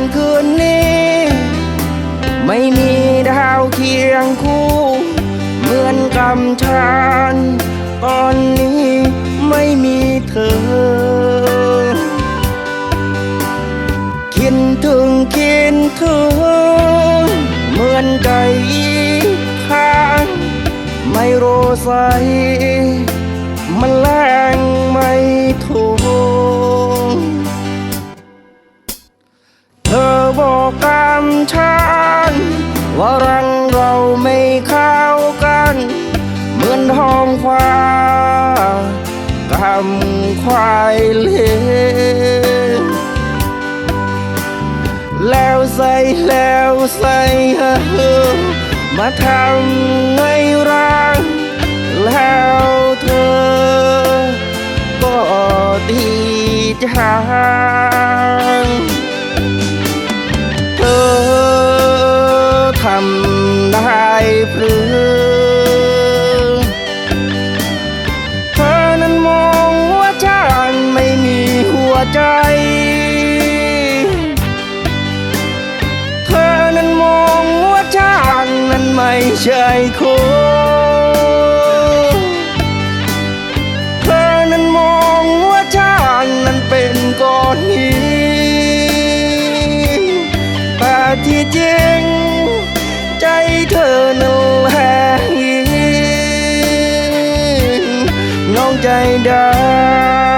นคืนนี้ ไม่มีดาวเคียงคู่ เหมือนกำชานตอนนี้ไม่มีเธอ คิดถึงคิดถึงเหมือนใจข้าง ไม่รู้ใส เราไม่เข้ากัน เหมือนท้องฟ้ากำควายเลนแล้วใส่แล้วใส่มาทำให้รักแล้วเธอ ก็ดีจางเธอทำ ใจ เธอนั้นมองว่าฉันนั้นไม่ใช่คนเธอนั้นมองว่าฉันนั้นเป็นก้อนหินแต่ที่จริงใจเธอนั้นแหงน้องใจดำ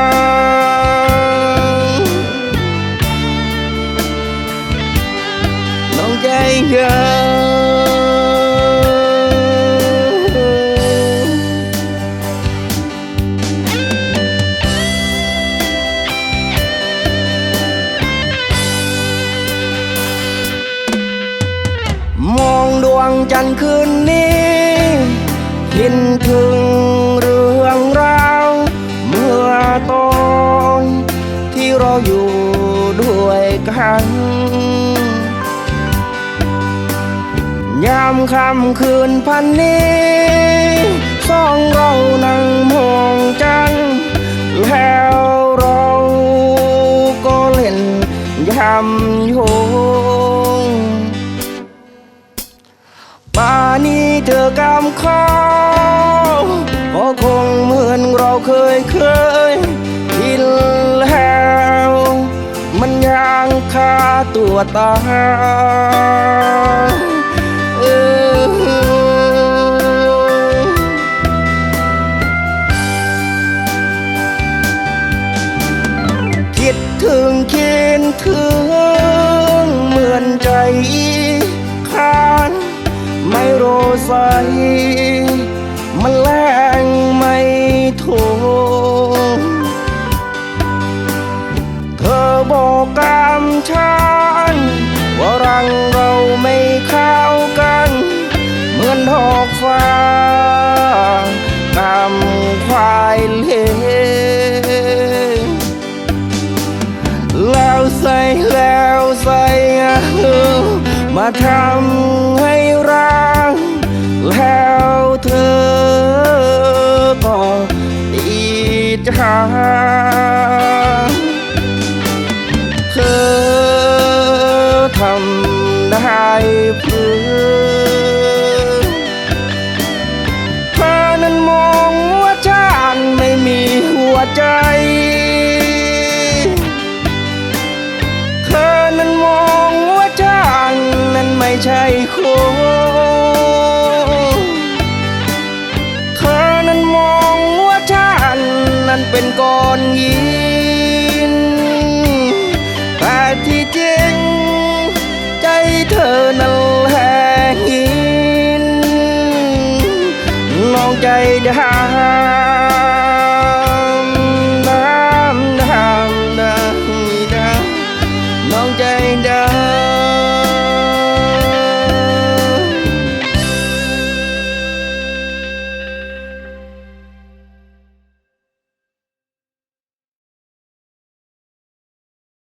จันทร์คืนนี้คิดถึงเรื่องราวเมื่อตอนที่เราอยู่ด้วยกันยามค่ำคืนพันนี้สองเรานั่งมองจันทร์แล้วเราก็เล่นยำโย เธอกำข้าวก็คงเหมือนเราเคยเคยกินแล้ว มันยังคาตัวตาคิดถึงคิดถึงเหมือนใจ ไม่รู้ใสมันแรงไม่ถูกเธอบอกกับฉันว่ารังเราไม่เข้ากัน เหมือนทอกฟ้ากำควายเลนแล้วใส่แล้วใส่มาทำให้รัก แล้วเธอก็ดีจางเธอทำได้เพื่อเธอนั้นมองว่าฉันไม่มีหัวใจเธอนั้นมองว่าฉันนั้นไม่ใช่คน ใจได้